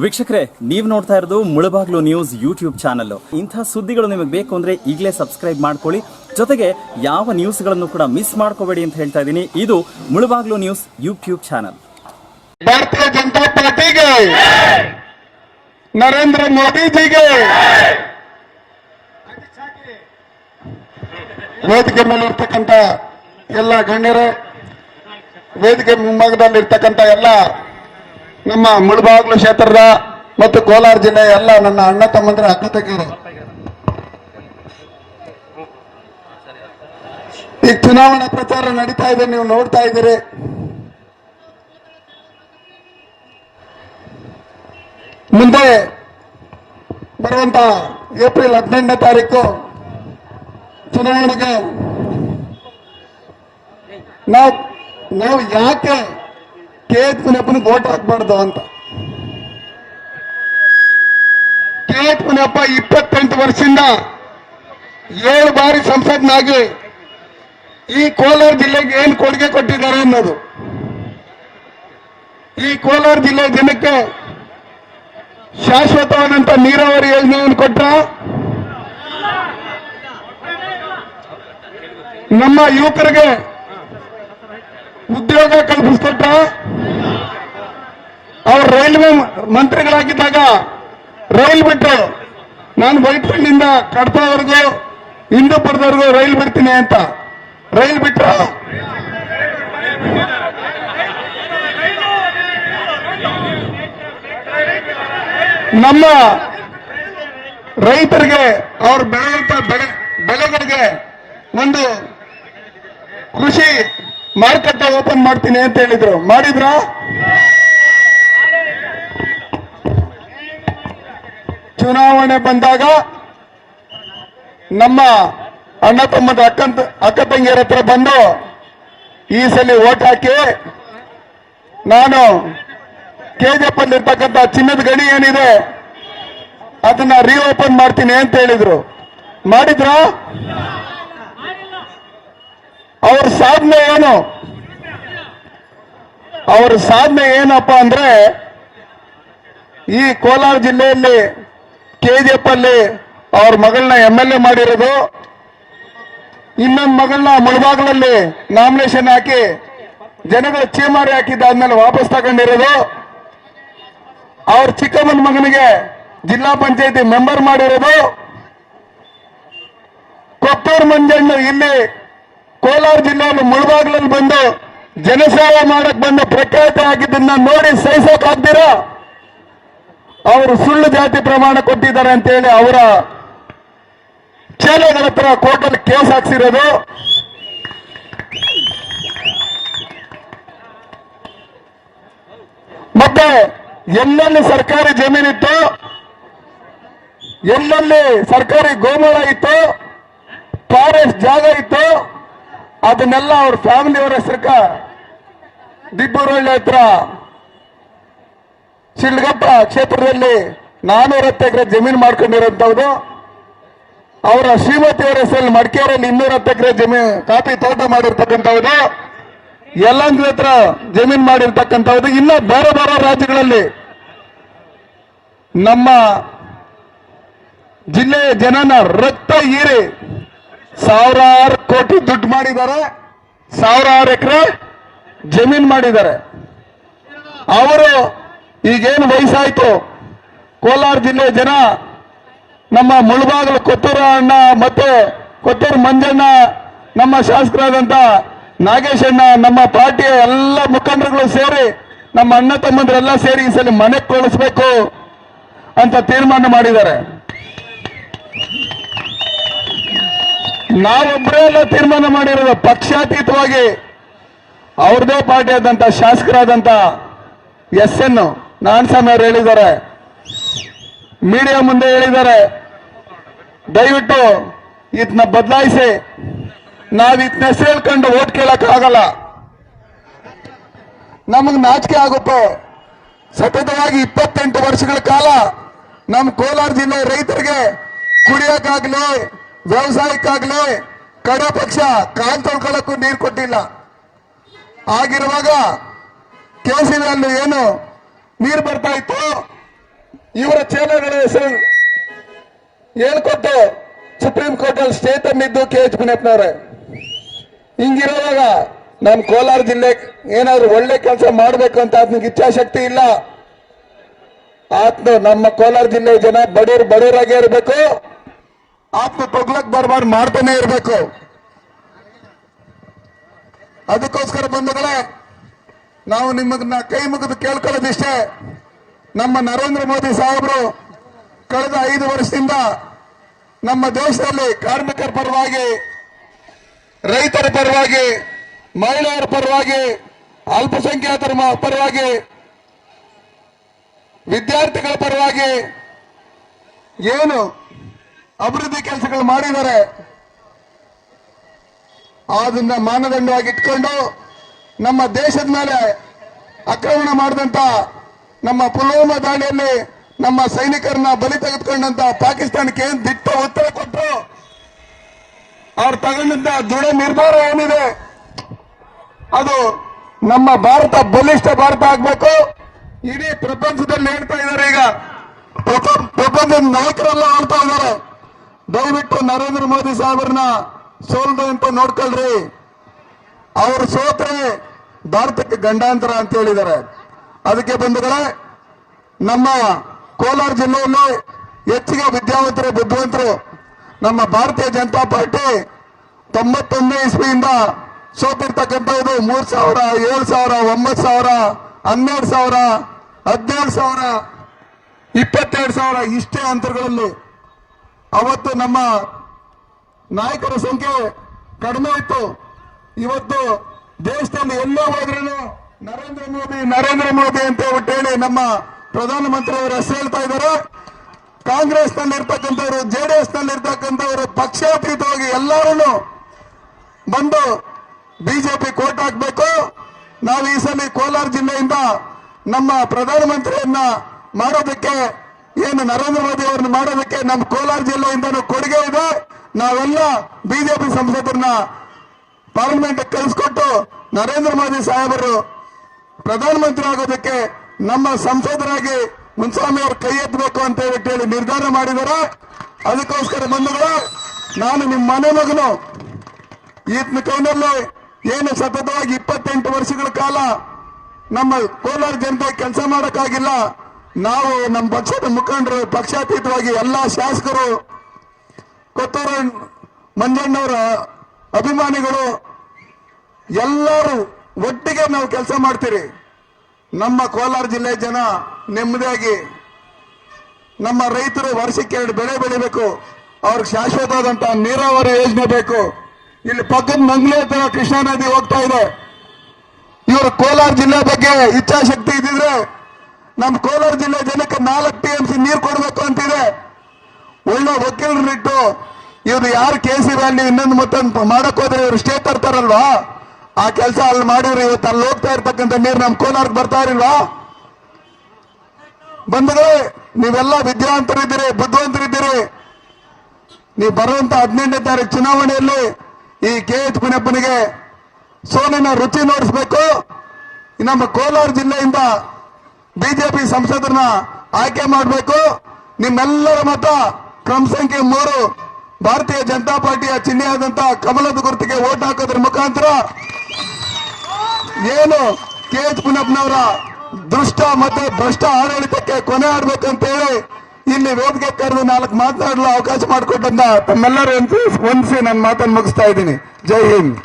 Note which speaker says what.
Speaker 1: ವೀಕ್ಷಕರೇ, ನೀವು ನೋಡ್ತಾ ಇರೋದು ಮುಳಬಾಗ್ಲು ನ್ಯೂಸ್ ಯೂಟ್ಯೂಬ್ ಚಾನಲ್ ಇಂಥ ಸುದ್ದಿಗಳು ನಿಮಗೆ ಬೇಕು ಅಂದ್ರೆ ಈಗಲೇ ಸಬ್ಸ್ಕ್ರೈಬ್ ಮಾಡ್ಕೊಳ್ಳಿ. ಜೊತೆಗೆ ಯಾವ ನ್ಯೂಸ್ಗಳನ್ನು ಕೂಡ ಮಿಸ್ ಮಾಡ್ಕೋಬೇಡಿ ಅಂತ ಹೇಳ್ತಾ ಇದ್ದೀನಿ. ಇದು ಮುಳಬಾಗ್ಲು ನ್ಯೂಸ್ ಯೂಟ್ಯೂಬ್ ಚಾನಲ್.
Speaker 2: ಭಾರತೀಯ ಜನತಾ ಪಾರ್ಟಿಗೆ, ನರೇಂದ್ರ ಮೋದಿಜಿಗೆ, ವೇದಿಕೆ ಮೇಲೆ ಇರ್ತಕ್ಕಂಥ ಎಲ್ಲ ಗಣ್ಯರೇ, ವೇದಿಕೆ ಮುಂಭಾಗದಲ್ಲಿ ಇರ್ತಕ್ಕಂಥ ಎಲ್ಲ ನಮ್ಮ ಮುಳಬಾಗ್ಲು ಕ್ಷೇತ್ರದ ಮತ್ತು ಕೋಲಾರ ಜಿಲ್ಲೆಯ ಎಲ್ಲ ನನ್ನ ಅಣ್ಣ ತಮ್ಮಂದ್ರ ಅಕ್ಕ ತಂಗಿಯರು. ಈಗ ಚುನಾವಣಾ ಪ್ರಚಾರ ನಡೀತಾ ಇದೆ, ನೀವು ನೋಡ್ತಾ ಇದ್ದೀರಿ. ಮುಂದೆ ಬರುವಂತ ಏಪ್ರಿಲ್ ಹದಿನೆಂಟನೇ ತಾರೀಕು ಚುನಾವಣೆಗೆ ನಾವು ನಾವು ಯಾಕೆ ಕೆ ಎಚ್ ಪುನಪ್ಪನಿಗೆ ಓಟ್ ಹಾಕ್ಬಾರ್ದು ಅಂತ. ಕೆ ಎಚ್ ಪುನಪ್ಪ ಇಪ್ಪತ್ತೆಂಟು ವರ್ಷದಿಂದ ಏಳು ಬಾರಿ ಸಂಸದನಾಗಿ ಈ ಕೋಲಾರ ಜಿಲ್ಲೆಗೆ ಏನು ಕೊಡುಗೆ ಕೊಟ್ಟಿದ್ದಾರೆ ಅನ್ನೋದು. ಈ ಕೋಲಾರ ಜಿಲ್ಲೆ ಜನಕ್ಕೆ ಶಾಶ್ವತವಾದಂತ ನೀರಾವರಿ ಯೋಜನೆಯನ್ನು ಕೊಟ್ಟ ನಮ್ಮ ಯುವಕರಿಗೆ ಉದ್ಯೋಗ ಕಲ್ಪಿಸ್ಕೊಟ್ಟ ರೈಲ್ವೆ ಮಂತ್ರಿಗಳಾಗಿದ್ದಾಗ ರೈಲ್ ಬಿಟ್ಟು ನಾನು ವೈಟ್ಫೀಲ್ಡಿಂದ ಕಡಪವರೆಗೂ ಹಿಂದೂಪುರದವರೆಗೂ ರೈಲ್ ಬಿಡ್ತೀನಿ ಅಂತ. ರೈಲ್ ಬಿಟ್ರು? ನಮ್ಮ ರೈತರಿಗೆ ಅವ್ರು ಬೆಳೆಯುವಂತ ಬೆಳೆ, ಬೆಳೆಗಳಿಗೆ ಒಂದು ಕೃಷಿ ಮಾರುಕಟ್ಟೆ ಓಪನ್ ಮಾಡ್ತೀನಿ ಅಂತ ಹೇಳಿದ್ರು. ಮಾಡಿದ್ರ? ಚುನಾವಣೆ ಬಂದಾಗ ನಮ್ಮ ಅಣ್ಣ ತಮ್ಮದ ಅಕ್ಕ ಅಕ್ಕ ತಂಗಿಯರ ಹತ್ರ ಬಂದು ಈ ಸಲ ಓಟ್ ಹಾಕಿ ನಾನು ಕೆಜಿಎಫ್ ಅಲ್ಲಿ ಇರ್ತಕ್ಕಂಥ ಚಿನ್ನದ ಗಣಿ ಏನಿದೆ ಅದನ್ನ ರೀಓಪನ್ ಮಾಡ್ತೀನಿ ಅಂತ ಹೇಳಿದ್ರು. ಮಾಡಿದ್ರ? ಅವ್ರ ಸಾಧನೆ ಏನು? ಅವ್ರ ಸಾಧನೆ ಏನಪ್ಪ ಅಂದ್ರೆ ಈ ಕೋಲಾರ ಜಿಲ್ಲೆಯಲ್ಲಿ ಅಲ್ಲಿ ಅವ್ರ ಮಗಳನ್ನ ಎಂ ಎಲ್ ಎ ಮಾಡಿರೋದು. ಇನ್ನೊಂದು ಮಗಳನ್ನ ಮುಳಬಾಗ್ಲಲ್ಲಿ ನಾಮಿನೇಷನ್ ಹಾಕಿ ಜನಗಳ ಚೀಮಾರಿ ಹಾಕಿದ್ದಾದ್ಮೇಲೆ ವಾಪಸ್ ತಗೊಂಡಿರೋದು. ಅವ್ರ ಚಿಕ್ಕಮ್ಮನ ಮಗನಿಗೆ ಜಿಲ್ಲಾ ಪಂಚಾಯತಿ ಮೆಂಬರ್ ಮಾಡಿರೋದು. ಕೊಪ್ಪೂರು ಮಂಜಣ್ಣ ಇಲ್ಲಿ ಕೋಲಾರ ಜಿಲ್ಲೆಯಲ್ಲಿ ಮುಳಬಾಗ್ಲಲ್ಲಿ ಬಂದು ಜನಸೇವೆ ಮಾಡಕ್ ಬಂದು ಪ್ರಖ್ಯಾತ ಆಗಿದ್ದನ್ನ ನೋಡಿ ಸಹಿಸೋಕೆ ಆಗ್ದಿರಾ ಅವರು ಸುಳ್ಳು ಜಾತಿ ಪ್ರಮಾಣ ಕೊಟ್ಟಿದ್ದಾರೆ ಅಂತ ಹೇಳಿ ಅವರ ಚೇಲೆಗಳ ಹತ್ರ ಕೋರ್ಟಲ್ಲಿ ಕೇಸ್ ಹಾಕ್ಸಿರೋದು. ಮತ್ತೆ ಎಲ್ಲೆಲ್ಲಿ ಸರ್ಕಾರಿ ಜಮೀನಿತ್ತು ಎಲ್ಲೆಲ್ಲಿ ಸರ್ಕಾರಿ ಗೋಮಾಳ ಇತ್ತು? ಫಾರೆಸ್ಟ್ ಜಾಗ ಇತ್ತು? ಅದನ್ನೆಲ್ಲ ಅವ್ರ ಫ್ಯಾಮಿಲಿಯವರ ಹೆಸರುಕ ದಿಬ್ಬೂರಳ್ಳಿ ಹತ್ರ ಶಿಲ್ಗಪ್ಪ ಕ್ಷೇತ್ರದಲ್ಲಿ ನಾನೂರತ್ತು ಎಕರೆ ಜಮೀನು ಮಾಡ್ಕೊಂಡಿರೋಂಥವ್ದು ಅವರ ಶ್ರೀಮತಿಯವರ ಹೆಸರಲ್ಲಿ ಮಡಿಕೇರಿಯಲ್ಲಿ ಇನ್ನೂರತ್ತು ಎಕರೆ ಜಮೀನು ಕಾಫಿ ತೋಟ ಮಾಡಿರ್ತಕ್ಕಂಥವ್ದು ಯಲ್ಲಂಗ್ರ ಹತ್ರ ಜಮೀನು ಮಾಡಿರ್ತಕ್ಕಂಥವ್ದು ಇನ್ನೂ ಬೇರೆ ಬೇರೆ ರಾಜ್ಯಗಳಲ್ಲಿ ನಮ್ಮ ಜಿಲ್ಲೆಯ ಜನನ ರಕ್ತ ಹೀರಿ ಸಾವಿರಾರು ಕೋಟಿ ದುಡ್ಡು ಮಾಡಿದ್ದಾರೆ. ಸಾವಿರಾರು ಎಕರೆ ಜಮೀನು ಮಾಡಿದ್ದಾರೆ. ಅವರು ಈಗೇನು ವಯಸ್ಸಾಯ್ತು? ಕೋಲಾರ ಜಿಲ್ಲೆ ಜನ ನಮ್ಮ ಮುಳುಬಾಗಲು ಕೊತ್ತೂರ ಅಣ್ಣ ಮತ್ತೆ ಕೊತ್ತೂರು ಮಂಜಣ್ಣ, ನಮ್ಮ ಶಾಸಕರಾದಂತ ನಾಗೇಶ್ ಅಣ್ಣ, ನಮ್ಮ ಪಾರ್ಟಿಯ ಎಲ್ಲ ಮುಖಂಡರುಗಳು ಸೇರಿ, ನಮ್ಮ ಅಣ್ಣ ತಮ್ಮಂದ್ರೆಲ್ಲ ಸೇರಿ ಈ ಸಲ ಮನೆಗೆ ಕಳಿಸ್ಬೇಕು ಅಂತ ತೀರ್ಮಾನ ಮಾಡಿದ್ದಾರೆ. ನಾವೊಬ್ಬರೇ ಎಲ್ಲ ತೀರ್ಮಾನ ಮಾಡಿರೋದು. ಪಕ್ಷಾತೀತವಾಗಿ ಅವ್ರದೇ ಪಾರ್ಟಿ ಆದಂತ ಶಾಸಕರಾದಂತ ಎಸ್ ಎನ್ ಅವರು ಹೇಳಿದ್ದಾರೆ. ಮೀಡಿಯಾ ಮುಂದೆ ಹೇಳಿದ್ದಾರೆ. ದಯವಿಟ್ಟು ಇದನ್ನ ಬದಲಾಯಿಸಿ. ನಾವ್ ಇದನ್ನ ಹೆಸರು ಓಟ್ ಕೇಳಕ್ ಆಗಲ್ಲ ನಮಗ್ ನಾಚಿಕೆ ಆಗುತ್ತೆ? ಸತತವಾಗಿ ಇಪ್ಪತ್ತೆಂಟು ವರ್ಷಗಳ ಕಾಲ ನಮ್ಮ ಕೋಲಾರ ಜಿಲ್ಲೆ ರೈತರಿಗೆ ಕುಡಿಯಕ್ಕಾಗ್ಲಿ, ವ್ಯವಸಾಯಕ್ಕಾಗ್ಲಿ ಕಡೆ ಪಕ್ಷ ಕಾಲ್ ತೊಳ್ಕೊಳ್ಳಕ್ಕೂ ನೀರು ಕೊಟ್ಟಿಲ್ಲ. ಆಗಿರುವಾಗ ಕೇಸಿನಲ್ಲಿ ಏನು ನೀರು ಬರ್ತಾ ಇತ್ತು. ಇವರ ಚೇಲಗಳ ಹೆಸರು ಹೇಳ್ಕೊಟ್ಟು ಸುಪ್ರೀಂ ಕೋರ್ಟ್ ಅಲ್ಲಿ ಸ್ಟೇ ತಂದಿದ್ದು ಕೆ ಎಚ್ ಮುನಿಯಪ್ಪನವ್ರೆ ಹಿಂಗಿರುವಾಗ ನಮ್ಮ ಕೋಲಾರ ಜಿಲ್ಲೆ ಏನಾದ್ರು ಒಳ್ಳೆ ಕೆಲಸ ಮಾಡಬೇಕು ಅಂತ ಆತನಿಗೆ ಇಚ್ಛಾಶಕ್ತಿ ಇಲ್ಲ. ಆತ್ಮ ನಮ್ಮ ಕೋಲಾರ ಜಿಲ್ಲೆ ಜನ ಬಡವರು ಬಡವರಾಗೇ ಇರಬೇಕು. ಆತ್ಮ ತೊಗ್ಲಕ್ ಬರ್ಬಾರ್ದು ಮಾಡ್ತಾನೆ ಇರಬೇಕು. ಅದಕ್ಕೋಸ್ಕರ ಬಂಧುಗಳೇ ನಾವು ನಿಮ್ಮನ್ನ ಕೈ ಮುಗಿದು ಕೇಳ್ಕೊಳ್ಳೋದಿಷ್ಟೇ. ನಮ್ಮ ನರೇಂದ್ರ ಮೋದಿ ಸಾಹೇಬರು ಕಳೆದ ಐದು ವರ್ಷದಿಂದ ನಮ್ಮ ದೇಶದಲ್ಲಿ ಕಾರ್ಮಿಕರ ಪರವಾಗಿ, ರೈತರ ಪರವಾಗಿ, ಮಹಿಳೆಯರ ಪರವಾಗಿ, ಅಲ್ಪಸಂಖ್ಯಾತರ ಪರವಾಗಿ, ವಿದ್ಯಾರ್ಥಿಗಳ ಪರವಾಗಿ ಏನು ಅಭಿವೃದ್ಧಿ ಕೆಲಸಗಳು ಮಾಡಿದ್ದಾರೆ. ಅದನ್ನ ಮಾನದಂಡವಾಗಿ ಇಟ್ಕೊಂಡು ನಮ್ಮ ದೇಶದ ಮೇಲೆ ಆಕ್ರಮಣ ಮಾಡಿದಂತ ನಮ್ಮ ಪುಲ್ವಾಮಾ ದಾಳಿಯಲ್ಲಿ ನಮ್ಮ ಸೈನಿಕರನ್ನ ಬಲಿ ತೆಗೆದುಕೊಂಡಂತ ಪಾಕಿಸ್ತಾನಕ್ಕೆ ಏನ್ ದಿಟ್ಟ ಉತ್ತರ ಕೊಟ್ಟರು ಅವ್ರು ತಗೊಂಡಂತ ದೃಢ ನಿರ್ಧಾರ ಏನಿದೆ? ಅದು ನಮ್ಮ ಭಾರತ ಬಲಿಷ್ಠ ಭಾರತ ಆಗ್ಬೇಕು. ಇಡೀ ಪ್ರಪಂಚದಲ್ಲಿ ಹೇಳ್ತಾ ಇದ್ದಾರೆ ಈಗ. ಪ್ರಪ- ಪ್ರಪಂಚದ ನಾಯಕರೆಲ್ಲ ಆಳ್ತಾ ಇದ್ದಾರೆ. ದಯವಿಟ್ಟು ನರೇಂದ್ರ ಮೋದಿ ಸಾಹೇಬ್ರನ್ನ ಸೋಲ್ದು ಅಂತ ನೋಡ್ಕೊಳ್ರಿ. ಅವರು ಸೋತ್ರೆ ಭಾರತಕ್ಕೆ ಗಂಡಾಂತರ ಅಂತ ಹೇಳಿದ್ದಾರೆ. ಅದಕ್ಕೆ ಬಂಧುಗಳೇ, ನಮ್ಮ ಕೋಲಾರ ಜಿಲ್ಲೆಯಲ್ಲಿ ಹೆಚ್ಚಿಗೆ ವಿದ್ಯಾವಂತರು, ಬುದ್ಧಿವಂತರು ನಮ್ಮ ಭಾರತೀಯ ಜನತಾ ಪಾರ್ಟಿ ತೊಂಬತ್ತೊಂದನೇ ಇಸ್ವಿಯಿಂದ ಸೋತಿರ್ತಕ್ಕಂಥದ್ದು ಮೂರ್ ಸಾವಿರ, ಏಳು ಸಾವಿರ, ಒಂಬತ್ತು ಸಾವಿರ, ಹನ್ನೆರಡು ಸಾವಿರ, ಹದಿನೇಳು ಸಾವಿರ, ಇಪ್ಪತ್ತೆರಡು ಸಾವಿರ ಇಷ್ಟೇ ಅಂತರಗಳಲ್ಲಿ ಅವತ್ತು ನಮ್ಮ ನಾಯಕರ ಸಂಖ್ಯೆ ಕಡಿಮೆ ಇತ್ತು. ಇವತ್ತು ದೇಶದಲ್ಲಿ ಎಲ್ಲೇ ಹೋದ್ರೂ ನರೇಂದ್ರ ಮೋದಿ ನರೇಂದ್ರ ಮೋದಿ ಅಂತ ಹೇಳಿ ನಮ್ಮ ಪ್ರಧಾನಮಂತ್ರಿ ಅವರು ಹೆಸರು ಹೇಳ್ತಾ ಇದ್ದಾರೆ. ಕಾಂಗ್ರೆಸ್ನಲ್ಲಿ ಇರ್ತಕ್ಕಂಥವ್ರು ಜೆಡಿಎಸ್ನಲ್ಲಿ ಇರ್ತಕ್ಕಂಥವ್ರು ಪಕ್ಷಾತೀತವಾಗಿ ಎಲ್ಲರೂ ಬಂದು ಬಿಜೆಪಿ ಕೋಟ್ ಹಾಕ್ಬೇಕು. ನಾವು ಈ ಸಲ ಕೋಲಾರ ಜಿಲ್ಲೆಯಿಂದ ನಮ್ಮ ಪ್ರಧಾನಮಂತ್ರಿಯನ್ನ ಮಾಡೋದಕ್ಕೆ ಏನು ನರೇಂದ್ರ ಮೋದಿ ಅವ್ರನ್ನ ಮಾಡೋದಕ್ಕೆ ನಮ್ಮ ಕೋಲಾರ ಜಿಲ್ಲೆಯಿಂದನೂ ಕೊಡುಗೆ ಇದೆ. ನಾವೆಲ್ಲ ಬಿಜೆಪಿ ಸಂಸದರನ್ನ ಪಾರ್ಲಿಮೆಂಟ್ ಕಳಿಸ್ಕೊಟ್ಟು ನರೇಂದ್ರ ಮೋದಿ ಸಾಹೇಬರು ಪ್ರಧಾನಮಂತ್ರಿ ಆಗೋದಕ್ಕೆ ನಮ್ಮ ಸಂಸದರಾಗಿ ಮುನ್ಸ್ವಾಮಿ ಅವರು ಕೈ ಎತ್ತಬೇಕು ಅಂತ ಹೇಳಿ ನಿರ್ಧಾರ ಮಾಡಿದ್ದಾರೆ ಅದಕ್ಕೋಸ್ಕರ ಬಂಧುಗಳು, ನಾನು ನಿಮ್ಮ ಮನೆ ಮಗನು. ಈತನ ಕೈನಲ್ಲಿ ಏನು ಸತತವಾಗಿ ಇಪ್ಪತ್ತೆಂಟು ವರ್ಷಗಳ ಕಾಲ ನಮ್ಮ ಕೋಲಾರ ಜನತೆ ಕೆಲಸ ಮಾಡೋಕ್ಕಾಗಿಲ್ಲ. ನಾವು ನಮ್ಮ ಪಕ್ಷದ ಮುಖಂಡರು, ಪಕ್ಷಾತೀತವಾಗಿ ಎಲ್ಲ ಶಾಸಕರು, ಕೊತ್ತೂರು ಮಂಜಣ್ಣವರ ಅಭಿಮಾನಿಗಳು, ಎಲ್ಲರೂ ಒಟ್ಟಿಗೆ ನಾವು ಕೆಲಸ ಮಾಡ್ತೀರಿ. ನಮ್ಮ ಕೋಲಾರ ಜಿಲ್ಲೆ ಜನ ನೆಮ್ಮದಿಯಾಗಿ, ನಮ್ಮ ರೈತರು ವರ್ಷಕ್ಕೆ ಎರಡು ಬೆಳೆ ಬೆಳಿಬೇಕು. ಅವ್ರಿಗೆ ಶಾಶ್ವತವಾದಂತಹ ನೀರಾವರಿ ಯೋಜನೆ ಬೇಕು. ಇಲ್ಲಿ ಪಕ್ಕದ ಮಂಗಳೂರು ಕೃಷ್ಣಾ ನದಿ ಹೋಗ್ತಾ ಇದೆ. ಇವರು ಕೋಲಾರ ಜಿಲ್ಲೆ ಬಗ್ಗೆ ಇಚ್ಛಾಶಕ್ತಿ ಇದ್ದಿದ್ರೆ ನಮ್ಮ ಕೋಲಾರ ಜಿಲ್ಲೆ ಜನಕ್ಕೆ ನಾಲ್ಕು ಟಿ ಎಂ ಸಿ ನೀರು ಕೊಡಬೇಕು ಅಂತಿದೆ. ಒಳ್ಳೆ ವಕೀಲರನ್ನಿಟ್ಟು ಇವ್ರು ಯಾರು ಕೆ ಸಿ ವ್ಯಾಲಿ ಇನ್ನೊಂದು ಮತ್ತೊಂದು ಮಾಡಕ್ ಹೋದ್ರೆ ಇವ್ರು ಸ್ಟೇ ತರ್ತಾರಲ್ವಾ ಆ ಕೆಲಸ ಅಲ್ಲಿ ಮಾಡಿದ್ರೆ ಇವತ್ತು ಅಲ್ಲಿ ಹೋಗ್ತಾ ಇರ್ತಕ್ಕಂಥ ನೀರು ನಮ್ಮ ಕೋಲಾರಕ್ಕೆ ಬರ್ತಾ ಇರಲ್ವಾ ಬಂಧುಗಳೇ ನೀವೆಲ್ಲ ವಿದ್ಯಾವಂತರಿದ್ದೀರಿ, ಬುದ್ಧಿವಂತರಿದ್ದೀರಿ. ನೀವು ಬರುವಂತ ಹದಿನೆಂಟನೇ ತಾರೀಕು ಚುನಾವಣೆಯಲ್ಲಿ ಈ ಕೆ ಎಚ್ ಪುನಪ್ಪನಿಗೆ ಸೋಲಿನ ರುಚಿ ನೋಡಿಸ್ಬೇಕು. ನಮ್ಮ ಕೋಲಾರ ಜಿಲ್ಲೆಯಿಂದ ಬಿಜೆಪಿ ಸಂಸದರನ್ನ ಆಯ್ಕೆ ಮಾಡಬೇಕು. ನಿಮ್ಮೆಲ್ಲರ ಮತ ಕ್ರಮ ಸಂಖ್ಯೆ ಮೂರು ಭಾರತೀಯ ಜನತಾ ಪಾರ್ಟಿಯ ಚಿಹ್ನೆಯಾದಂತಹ ಕಮಲದ ಗುರುತಿಗೆ ಓಟ್ ಹಾಕೋದ್ರ ಮುಖಾಂತರ ಏನು ಕೆ ಎಚ್ ಪುನಪ್ಪನವರ ದುಷ್ಟ ಮತ್ತೆ ಭ್ರಷ್ಟ ಆಡಳಿತಕ್ಕೆ ಕೊನೆ ಆಡ್ಬೇಕಂತ ಹೇಳಿ ಇಲ್ಲಿ ವೇದಿಕೆ ಕರೆದು ನಾಲ್ಕು ಮಾತನಾಡಲು ಅವಕಾಶ ಮಾಡಿಕೊಟ್ಟಂತ ತಮ್ಮೆಲ್ಲರೂ ಹೊಂದಿಸಿ ನನ್ನ ಮಾತನ್ನು ಮುಗಿಸ್ತಾ ಇದ್ದೀನಿ. ಜೈ ಹಿಂದ್.